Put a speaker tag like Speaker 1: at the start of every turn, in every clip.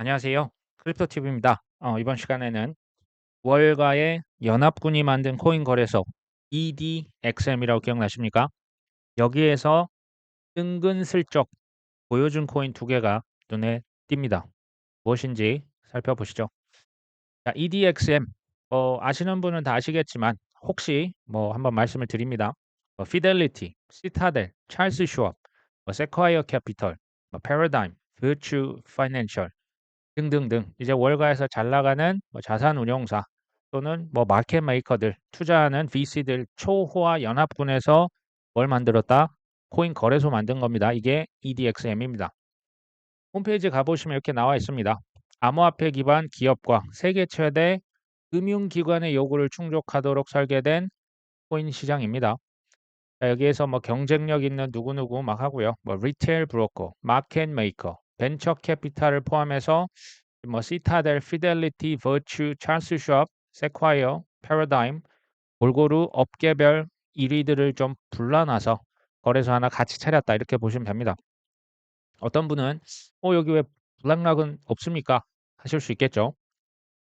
Speaker 1: 안녕하세요. 크립토TV입니다. 어, 이번 시간에는 월가의 연합군이 만든 코인 거래소 EDXM이라고 기억나십니까? 여기에서 은근슬쩍 보여준 코인 두 개가 눈에 띕니다. 무엇인지 살펴보시죠. 자, EDXM 어, 아시는 분은 다 아시겠지만 혹시 뭐 한번 말씀을 드립니다. 뭐 피델리티, 시타델, 찰스 슈업, 뭐 세콰이어 캐피털, 뭐 패러다임, 뷰추 파이낸셜 등등등 이제 월가에서 잘 나가는 뭐 자산 운용사 또는 뭐 마켓 메이커들 투자하는 VC들 초호화 연합군에서 뭘 만들었다? 코인 거래소 만든 겁니다. 이게 EDXM입니다. 홈페이지 가보시면 이렇게 나와 있습니다. 암호화폐 기반 기업과 세계 최대 금융기관의 요구를 충족하도록 설계된 코인 시장입니다. 자, 여기에서 뭐 경쟁력 있는 누구누구 막 하고요. 뭐 리테일 브로커, 마켓 메이커, 벤처 캐피탈을 포함해서 뭐 시타델, 피델리티, 버츄, 찰스 숍, 세콰이어, 패러다임 골고루 업계별 1위들을 좀 불러놔서 거래소 하나 같이 차렸다 이렇게 보시면 됩니다. 어떤 분은 어 여기 왜 블랙락은 없습니까? 하실 수 있겠죠.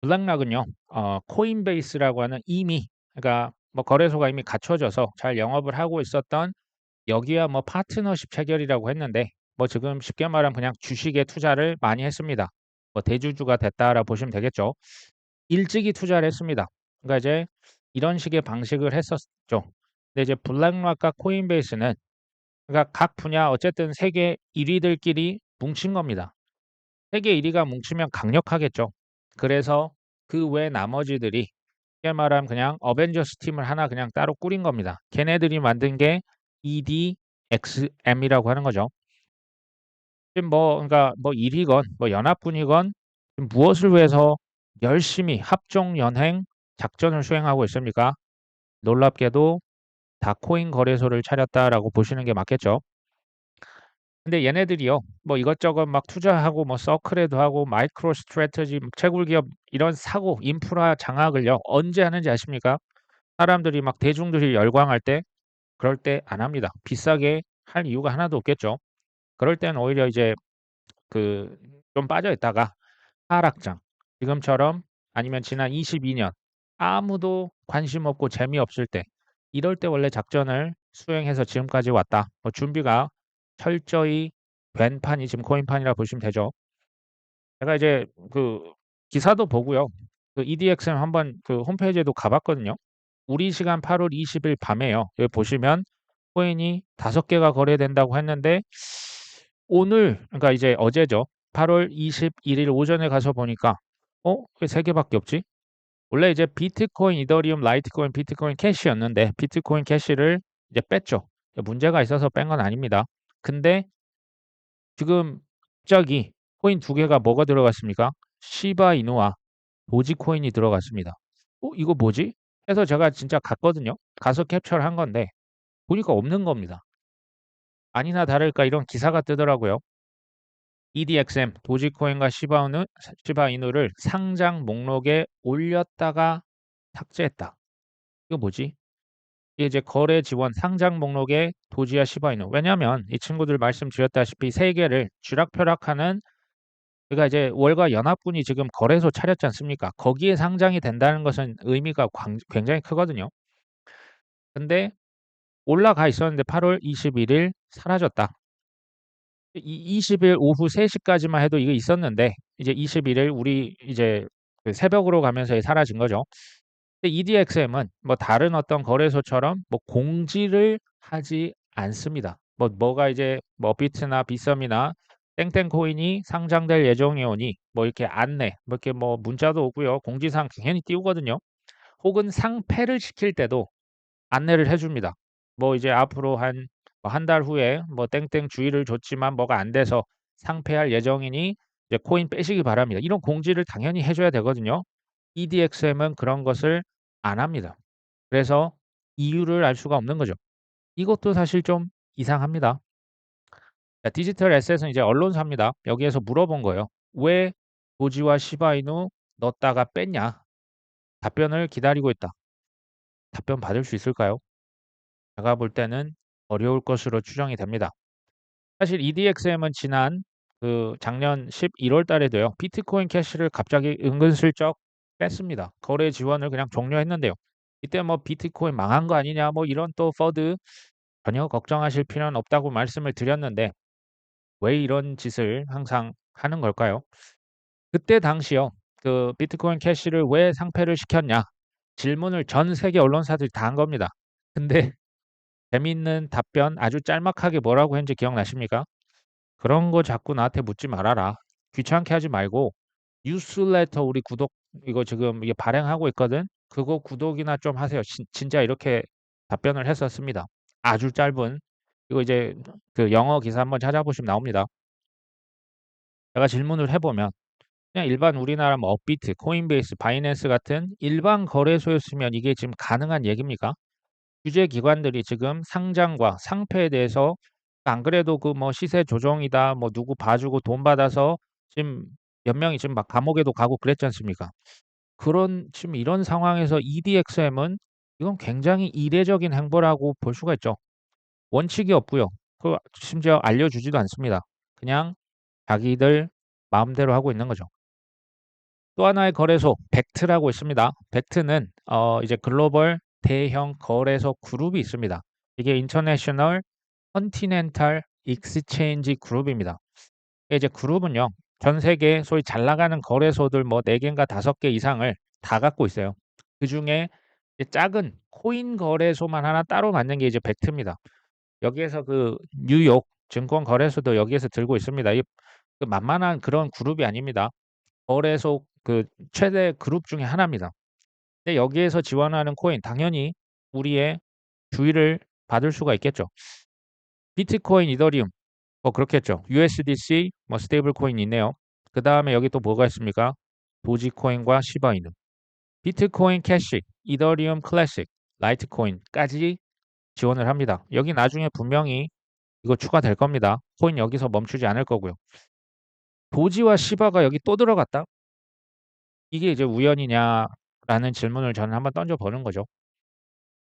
Speaker 1: 블랙락은요. 어 코인베이스라고 하는 이미 그러니까 뭐 거래소가 이미 갖춰져서 잘 영업을 하고 있었던 여기야 뭐 파트너십 체결이라고 했는데 뭐 지금 쉽게 말하면 그냥 주식에 투자를 많이 했습니다. 뭐 대주주가 됐다라 보시면 되겠죠. 일찍이 투자를 했습니다. 그러니까 이제 이런 식의 방식을 했었죠. 근데 이제 블랙락과 코인베이스는 그러니까 각 분야 어쨌든 세계 1위들끼리 뭉친 겁니다. 세계 1위가 뭉치면 강력하겠죠. 그래서 그 외 나머지들이 쉽게 말하면 그냥 어벤져스 팀을 하나 그냥 따로 꾸린 겁니다. 걔네들이 만든 게 EDXM이라고 하는 거죠. 지금 뭐 그러니까 뭐 1위건 뭐 연합군이건 무엇을 위해서 열심히 합종 연행 작전을 수행하고 있습니까? 놀랍게도 다 코인 거래소를 차렸다라고 보시는 게 맞겠죠. 근데 얘네들이요. 뭐 이것저것 막 투자하고 뭐 서클에도 하고 마이크로 스트래터지 채굴 기업 이런 사고 인프라 장악을요. 언제 하는지 아십니까? 사람들이 막 대중들이 열광할 때 그럴 때 안 합니다. 비싸게 할 이유가 하나도 없겠죠. 그럴 때는 오히려 이제 그 좀 빠져 있다가 하락장 지금처럼 아니면 지난 22년 아무도 관심 없고 재미없을 때 이럴 때 원래 작전을 수행해서 지금까지 왔다. 뭐 준비가 철저히 된 판이 지금 코인판이라 보시면 되죠. 제가 이제 그 기사도 보고요. 그 EDXM 한번 그 홈페이지에도 가봤거든요. 우리 시간 8월 20일 밤에요. 여기 보시면 코인이 다섯 개가 거래된다고 했는데 오늘 그러니까 이제 어제죠. 8월 21일 오전에 가서 보니까 어? 왜세 개밖에 없지? 원래 이제 비트코인, 이더리움, 라이트코인, 비트코인 캐시였는데 비트코인 캐시를 이제 뺐죠. 문제가 있어서 뺀 건 아닙니다. 근데 지금 갑자기 코인 두 개가 뭐가 들어갔습니까? 시바 이누와 도지코인이 들어갔습니다. 어, 이거 뭐지? 해서 제가 진짜 갔거든요. 가서 캡처를 한 건데 보니까 없는 겁니다. 아니나 다를까 이런 기사가 뜨더라고요. EDXM, 도지코인과 시바이누, 시바이누를 상장 목록에 올렸다가 삭제했다. 이거 뭐지? 이게 이제 거래 지원 상장 목록에 도지와 시바이누. 왜냐하면 이 친구들 말씀드렸다시피 세 개를 쥐락펴락하는 그러니까 이제 월가 연합군이 지금 거래소 차렸지 않습니까? 거기에 상장이 된다는 것은 의미가 광, 굉장히 크거든요. 근데 올라가 있었는데 8월 21일 사라졌다. 이 20일 오후 3시까지만 해도 이거 있었는데 이제 21일 우리 이제 그 새벽으로 가면서 사라진 거죠. 근데 EDXM은 뭐 다른 어떤 거래소처럼 뭐 공지를 하지 않습니다. 뭐 뭐가 이제 뭐 비트나 비썸이나 땡땡 코인이 상장될 예정이 오니 뭐 이렇게 안내, 뭐 이렇게 뭐 문자도 오고요. 공지사항 당연히 띄우거든요. 혹은 상패를 시킬 때도 안내를 해줍니다. 뭐 이제 앞으로 한 뭐 한 달 후에 뭐 땡땡 주의를 줬지만 뭐가 안 돼서 상패할 예정이니 이제 코인 빼시기 바랍니다. 이런 공지를 당연히 해줘야 되거든요. EDXM은 그런 것을 안 합니다. 그래서 이유를 알 수가 없는 거죠. 이것도 사실 좀 이상합니다. 자, 디지털 에셋은 이제 언론사입니다. 여기에서 물어본 거예요. 왜 도지와 시바이누 넣었다가 뺐냐? 답변을 기다리고 있다. 답변 받을 수 있을까요? 제가 볼 때는 어려울 것으로 추정이 됩니다. 사실 EDXM은 지난 그 작년 11월 달에도요. 비트코인 캐시를 갑자기 은근슬쩍 뺐습니다. 거래 지원을 그냥 종료했는데요. 이때 뭐 비트코인 망한 거 아니냐 뭐 이런 또 퍼드 전혀 걱정하실 필요는 없다고 말씀을 드렸는데 왜 이런 짓을 항상 하는 걸까요? 그때 당시요. 그 비트코인 캐시를 왜 상폐를 시켰냐? 질문을 전 세계 언론사들이 다 한 겁니다. 근데 재미있는 답변 아주 짤막하게 뭐라고 했는지 기억나십니까? 그런 거 자꾸 나한테 묻지 말아라. 귀찮게 하지 말고 뉴스레터 우리 구독 이거 지금 이게 발행하고 있거든. 그거 구독이나 좀 하세요. 진, 진짜 이렇게 답변을 했었습니다. 아주 짧은 이거 이제 그 영어 기사 한번 찾아보시면 나옵니다. 제가 질문을 해보면 그냥 일반 우리나라 뭐 업비트, 코인베이스, 바이낸스 같은 일반 거래소였으면 이게 지금 가능한 얘기입니까? 규제 기관들이 지금 상장과 상패에 대해서 안 그래도 그 뭐 시세 조정이다, 뭐 누구 봐주고 돈 받아서 지금 몇 명이 지금 막 감옥에도 가고 그랬지 않습니까? 그런 지금 이런 상황에서 EDXM은 이건 굉장히 이례적인 행보라고 볼 수가 있죠. 원칙이 없고요. 그 심지어 알려주지도 않습니다. 그냥 자기들 마음대로 하고 있는 거죠. 또 하나의 거래소 벡트라고 있습니다. 벡트는 어 이제 글로벌 대형 거래소 그룹이 있습니다. 이게 인터내셔널 컨티넨탈 익스체인지 그룹입니다. 이제 그룹은요. 전 세계 소위 잘 나가는 거래소들 뭐 4개인가 5개 이상을 다 갖고 있어요. 그 중에 작은 코인 거래소만 하나 따로 만든 게 이제 벡트입니다. 여기에서 그 뉴욕 증권 거래소도 여기에서 들고 있습니다. 이그 만만한 그런 그룹이 아닙니다. 거래소 그 최대 그룹 중에 하나입니다. 근데 여기에서 지원하는 코인 당연히 우리의 주의를 받을 수가 있겠죠. 비트코인, 이더리움 뭐 그렇겠죠. USDC 뭐 스테이블 코인 있네요. 그 다음에 여기 또 뭐가 있습니까? 도지코인과 시바이누, 비트코인 캐시, 이더리움 클래식, 라이트코인까지 지원을 합니다. 여기 나중에 분명히 이거 추가될 겁니다. 코인 여기서 멈추지 않을 거고요. 도지와 시바가 여기 또 들어갔다? 이게 이제 우연이냐 라는 질문을 저는 한번 던져보는 거죠.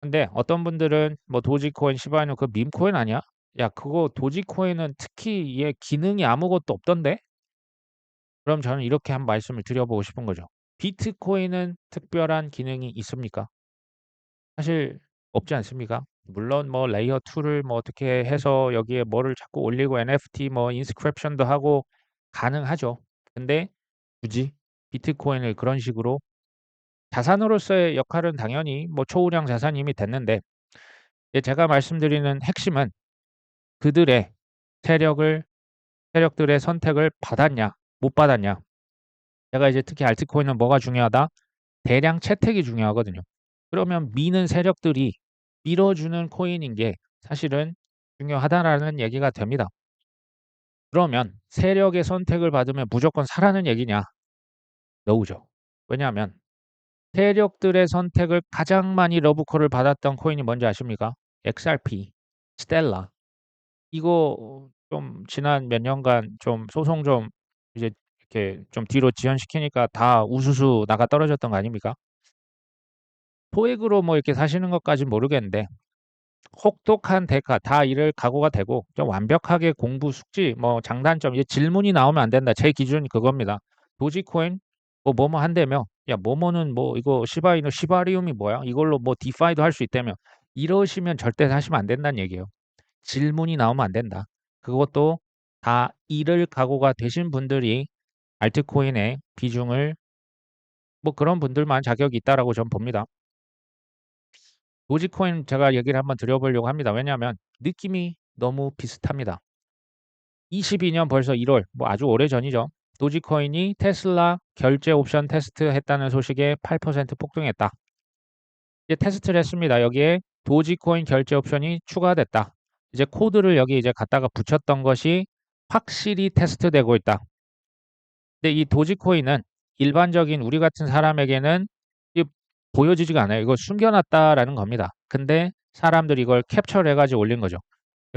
Speaker 1: 근데 어떤 분들은 뭐 도지코인, 시바이누 그 밈코인 아니야? 야 그거 도지코인은 특히 얘 기능이 아무것도 없던데? 그럼 저는 이렇게 한 말씀을 드려보고 싶은 거죠. 비트코인은 특별한 기능이 있습니까? 사실 없지 않습니까? 물론 뭐 레이어 2를 뭐 어떻게 해서 여기에 뭐를 자꾸 올리고 NFT 뭐 인스크립션도 하고 가능하죠. 근데 굳이 비트코인을 그런 식으로 자산으로서의 역할은 당연히 뭐 초우량 자산이 이미 됐는데 제가 말씀드리는 핵심은 그들의 세력을 세력들의 선택을 받았냐 못 받았냐. 제가 이제 특히 알트코인은 뭐가 중요하다? 대량 채택이 중요하거든요. 그러면 미는 세력들이 밀어주는 코인인 게 사실은 중요하다라는 얘기가 됩니다. 그러면 세력의 선택을 받으면 무조건 사라는 얘기냐? 노우죠. 왜냐하면 세력들의 선택을 가장 많이 러브콜을 받았던 코인이 뭔지 아십니까? XRP, 스텔라. 이거 좀 지난 몇 년간 좀 소송 좀 이제 이렇게 좀 뒤로 지연시키니까 다 우수수 나가 떨어졌던 거 아닙니까? 토익으로 뭐 이렇게 사시는 것까지 모르겠는데 혹독한 대가 다 이럴 각오가 되고 좀 완벽하게 공부 숙지 뭐 장단점 이제 질문이 나오면 안 된다. 제 기준이 그겁니다. 도지코인 뭐 뭐뭐 한다며 야 뭐뭐는 뭐 이거 시바이누 시바리움이 뭐야? 이걸로 뭐 디파이도 할 수 있다며. 이러시면 절대 사시면 안 된다는 얘기예요. 질문이 나오면 안 된다. 그것도 다 잃을 각오가 되신 분들이 알트코인의 비중을 뭐 그런 분들만 자격이 있다라고 저는 봅니다. 도지코인 제가 얘기를 한번 드려보려고 합니다. 왜냐하면 느낌이 너무 비슷합니다. 22년 벌써 1월 뭐 아주 오래 전이죠 도지코인이 테슬라 결제 옵션 테스트 했다는 소식에 8% 폭등했다. 이제 테스트를 했습니다. 여기에 도지코인 결제 옵션이 추가됐다. 이제 코드를 여기 이제 갖다가 붙였던 것이 확실히 테스트되고 있다. 근데 이 도지코인은 일반적인 우리 같은 사람에게는 보여지지가 않아요. 이거 숨겨놨다라는 겁니다. 근데 사람들이 이걸 캡처를 해가지고 올린 거죠.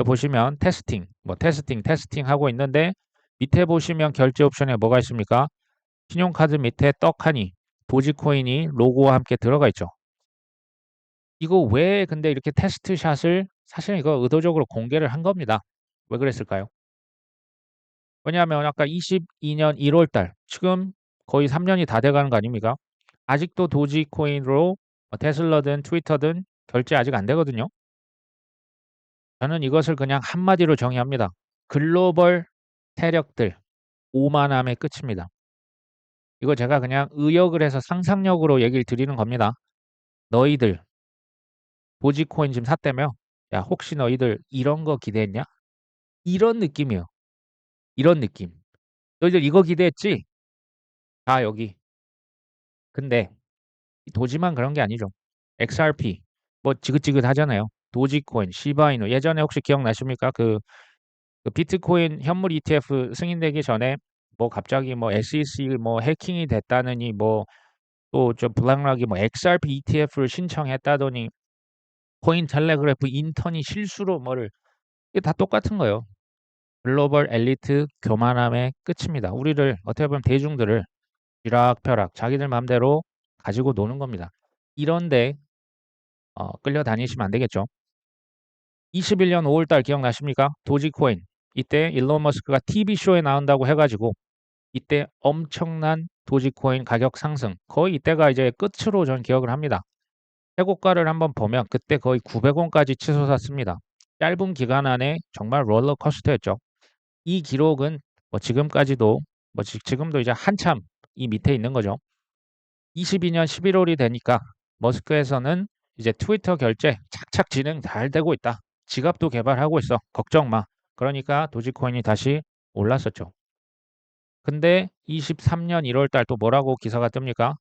Speaker 1: 보시면 테스팅, 뭐 테스팅, 테스팅 하고 있는데 밑에 보시면 결제 옵션에 뭐가 있습니까? 신용카드 밑에 떡하니 도지코인이 로고와 함께 들어가 있죠. 이거 왜 근데 이렇게 테스트샷을 사실 이거 의도적으로 공개를 한 겁니다. 왜 그랬을까요? 왜냐하면 아까 22년 1월 달 지금 거의 3년이 다 돼가는 거 아닙니까? 아직도 도지코인으로 뭐 테슬라든 트위터든 결제 아직 안 되거든요. 저는 이것을 그냥 한마디로 정의합니다. 글로벌 세력들 오만함의 끝입니다. 이거 제가 그냥 의역을 해서 상상력으로 얘기를 드리는 겁니다. 너희들 도지코인 지금 샀다며? 야 혹시 너희들 이런 거 기대했냐? 이런 느낌이요. 이런 느낌. 너희들 이거 기대했지? 다 여기. 근데 도지만 그런 게 아니죠. XRP 뭐 지긋지긋하잖아요. 도지코인, 시바이누 예전에 혹시 기억나십니까? 그, 그 비트코인 현물 ETF 승인되기 전에 뭐 갑자기 뭐 SEC 뭐 해킹이 됐다느니 뭐또저 블랙락이 뭐 XRP ETF를 신청했다더니 코인 텔레그래프 인턴이 실수로 뭐를 이게 다 똑같은 거예요. 글로벌 엘리트 교만함의 끝입니다. 우리를 어떻게 보면 대중들을 쥐락펴락 자기들 마음대로 가지고 노는 겁니다. 이런데 어, 끌려다니시면 안 되겠죠. 21년 5월달 기억나십니까? 도지코인 이때 일론 머스크가 TV쇼에 나온다고 해가지고 이때 엄청난 도지코인 가격 상승 거의 이때가 이제 끝으로 전 기억을 합니다. 최고가를 한번 보면 그때 거의 900원까지 치솟았습니다. 짧은 기간 안에 정말 롤러코스터였죠. 이 기록은 뭐 지금까지도 뭐 지금도 이제 한참 이 밑에 있는 거죠. 22년 11월이 되니까 머스크에서는 이제 트위터 결제 착착 진행 잘 되고 있다. 지갑도 개발하고 있어. 걱정 마. 그러니까 도지코인이 다시 올랐었죠. 근데 23년 1월 달 또 뭐라고 기사가 뜹니까?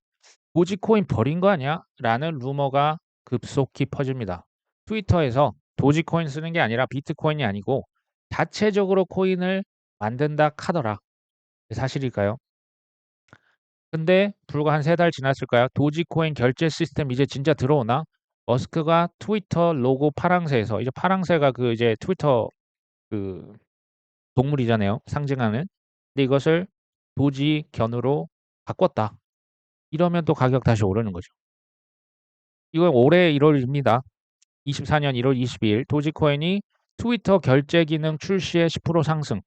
Speaker 1: 도지코인 버린 거 아니야? 라는 루머가 급속히 퍼집니다. 트위터에서 도지코인 쓰는 게 아니라 비트코인이 아니고 자체적으로 코인을 만든다 카더라. 사실일까요? 근데 불과 한 세 달 지났을까요? 도지코인 결제 시스템 이제 진짜 들어오나? 머스크가 트위터 로고 파랑새에서 이제 파랑새가 그 이제 트위터 그 동물이잖아요. 상징하는. 근데 이것을 도지 견으로 바꿨다. 이러면 또 가격 다시 오르는 거죠. 이건 올해 1월입니다. 24년 1월 22일 도지코인이 트위터 결제 기능 출시에 10% 상승.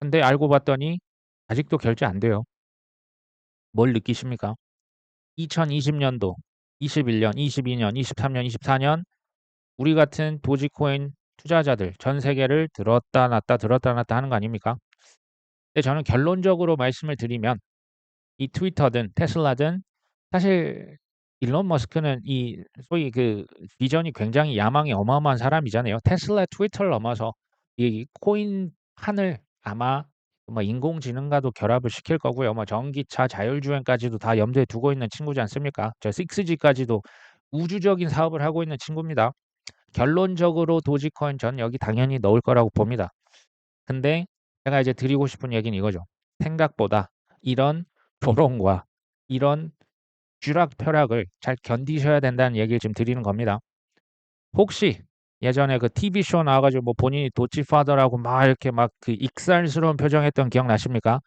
Speaker 1: 근데 알고 봤더니 아직도 결제 안 돼요. 뭘 느끼십니까? 2020년도, 21년, 22년, 23년, 24년 우리 같은 도지코인 투자자들 전 세계를 들었다 놨다 들었다 놨다 하는 거 아닙니까? 근데 저는 결론적으로 말씀을 드리면 이 트위터든 테슬라든 사실 일론 머스크는 이 소위 그 비전이 굉장히 야망이 어마어마한 사람이잖아요. 테슬라 트위터를 넘어서 이 코인 판을 아마 뭐 인공지능과도 결합을 시킬 거고요. 뭐 전기차 자율주행까지도 다 염두에 두고 있는 친구지 않습니까? 저 6G까지도 우주적인 사업을 하고 있는 친구입니다. 결론적으로 도지코인 전 여기 당연히 넣을 거라고 봅니다. 근데 제가 이제 드리고 싶은 얘기는 이거죠. 생각보다 이런 조롱과 이런 쥐락펴락을 잘 견디셔야 된다는 얘기를 지금 드리는 겁니다. 혹시 예전에 그 TV쇼 나와가지고 뭐 본인이 도치파더라고 막 이렇게 막 그 익살스러운 표정했던 기억 나십니까?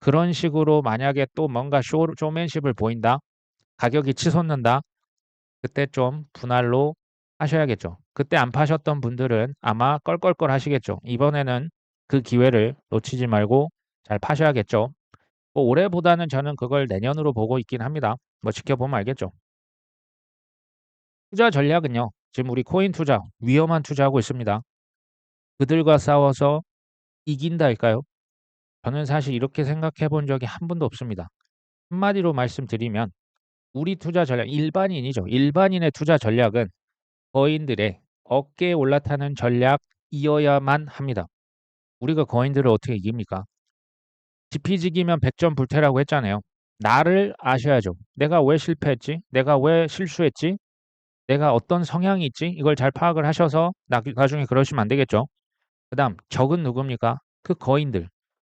Speaker 1: 그런 식으로 만약에 또 뭔가 쇼, 쇼맨십을 보인다? 가격이 치솟는다? 그때 좀 분할로 하셔야겠죠. 그때 안 파셨던 분들은 아마 껄껄껄 하시겠죠. 이번에는 그 기회를 놓치지 말고 잘 파셔야겠죠. 뭐 올해보다는 저는 그걸 내년으로 보고 있긴 합니다. 뭐 지켜보면 알겠죠. 투자 전략은요. 지금 우리 코인 투자 위험한 투자하고 있습니다. 그들과 싸워서 이긴다 할까요? 저는 사실 이렇게 생각해 본 적이 한 번도 없습니다. 한마디로 말씀드리면 우리 투자 전략 일반인이죠. 일반인의 투자 전략은 거인들의 어깨에 올라타는 전략이어야만 합니다. 우리가 거인들을 어떻게 이깁니까? 지피지기면 백전 불태라고 했잖아요. 나를 아셔야죠. 내가 왜 실패했지? 내가 왜 실수했지? 내가 어떤 성향이 있지? 이걸 잘 파악을 하셔서 나중에 그러시면 안 되겠죠. 그 다음 적은 누굽니까? 그 거인들.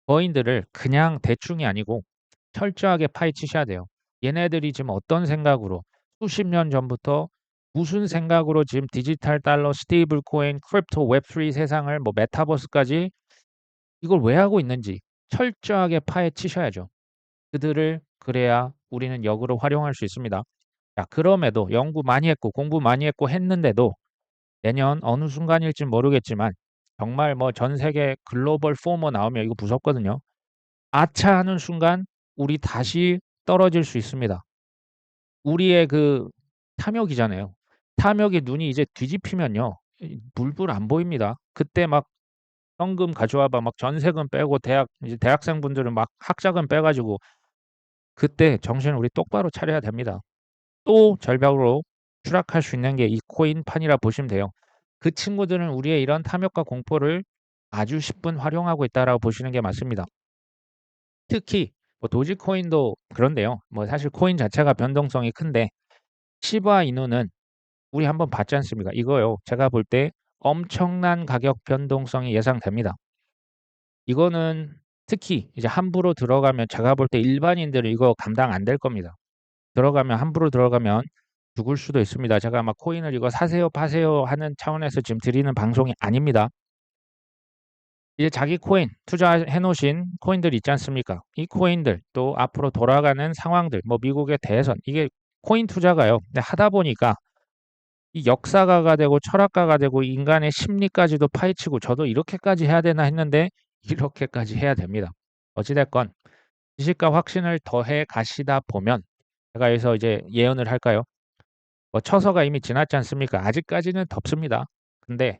Speaker 1: 거인들을 그냥 대충이 아니고 철저하게 파헤치셔야 돼요. 얘네들이 지금 어떤 생각으로 수십 년 전부터 무슨 생각으로 지금 디지털 달러, 스테이블 코인, 크립토, 웹3 세상을 뭐 메타버스까지 이걸 왜 하고 있는지 철저하게 파헤치셔야죠. 그들을 그래야 우리는 역으로 활용할 수 있습니다. 자, 그럼에도 연구 많이 했고 공부 많이 했고 했는데도 내년 어느 순간일지 모르겠지만 정말 뭐 전 세계 글로벌 포머 나오면 이거 무섭거든요. 아차 하는 순간 우리 다시 떨어질 수 있습니다. 우리의 그 탐욕이잖아요. 탐욕의 눈이 이제 뒤집히면요. 이 물불 안 보입니다. 그때 막 현금 가져와 봐. 막 전세금 빼고 대학 이제 대학생분들은 막 학자금 빼 가지고 그때 정신을 우리 똑바로 차려야 됩니다. 또 절벽으로 추락할 수 있는 게 이 코인판이라 보시면 돼요. 그 친구들은 우리의 이런 탐욕과 공포를 아주 10분 활용하고 있다라고 보시는 게 맞습니다. 특히 뭐 도지코인도 그런데요. 뭐 사실 코인 자체가 변동성이 큰데 시바 이누는 우리 한번 봤지 않습니까? 이거요. 제가 볼 때 엄청난 가격 변동성이 예상됩니다. 이거는 특히 이제 함부로 들어가면 제가 볼 때 일반인들은 이거 감당 안 될 겁니다. 들어가면 함부로 들어가면 죽을 수도 있습니다. 제가 막 코인을 이거 사세요, 파세요 하는 차원에서 지금 드리는 방송이 아닙니다. 이제 자기 코인 투자해 놓으신 코인들 있지 않습니까? 이 코인들 또 앞으로 돌아가는 상황들 뭐 미국의 대선 이게 코인 투자가요. 근데 하다 보니까 이 역사가가 되고 철학가가 되고 인간의 심리까지도 파헤치고 저도 이렇게까지 해야 되나 했는데 이렇게까지 해야 됩니다. 어찌 됐건 지식과 확신을 더해 가시다 보면 제가 여기서 이제 예언을 할까요? 뭐 처서가 이미 지났지 않습니까? 아직까지는 덥습니다. 근데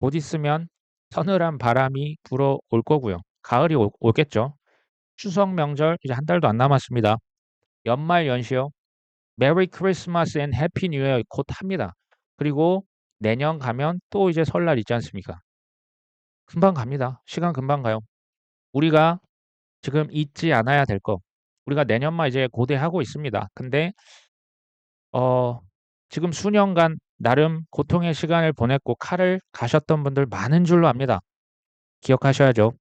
Speaker 1: 곧 있으면 서늘한 바람이 불어올 거고요. 가을이 오, 오겠죠. 추석 명절 이제 한 달도 안 남았습니다. 연말 연시요. 메리 크리스마스 앤 해피 뉴 이어 곧 합니다. 그리고 내년 가면 또 이제 설날 있지 않습니까? 금방 갑니다. 시간 금방 가요. 우리가 지금 잊지 않아야 될 거. 우리가 내년만 이제 고대하고 있습니다. 근데 어 지금 수년간 나름 고통의 시간을 보냈고 칼을 가셨던 분들 많은 줄로 압니다. 기억하셔야죠.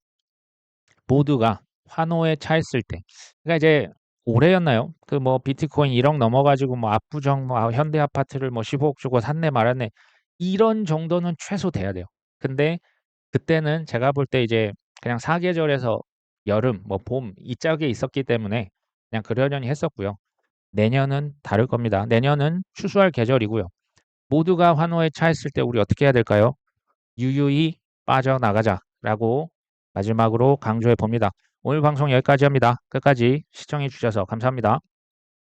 Speaker 1: 모두가 환호에 차있을 때. 그러니까 이제 올해였나요? 그 뭐 비트코인 1억 넘어가지고 뭐 압구정 뭐 현대 아파트를 뭐 15억 주고 샀네 말았네. 이런 정도는 최소 돼야 돼요. 근데 그때는 제가 볼 때 이제 그냥 사계절에서 여름, 뭐 봄 이 짝에 있었기 때문에 그냥 그러려니 했었고요. 내년은 다를 겁니다. 내년은 추수할 계절이고요. 모두가 환호에 차있을 때 우리 어떻게 해야 될까요? 유유히 빠져나가자라고 마지막으로 강조해 봅니다. 오늘 방송 여기까지 합니다. 끝까지 시청해 주셔서 감사합니다.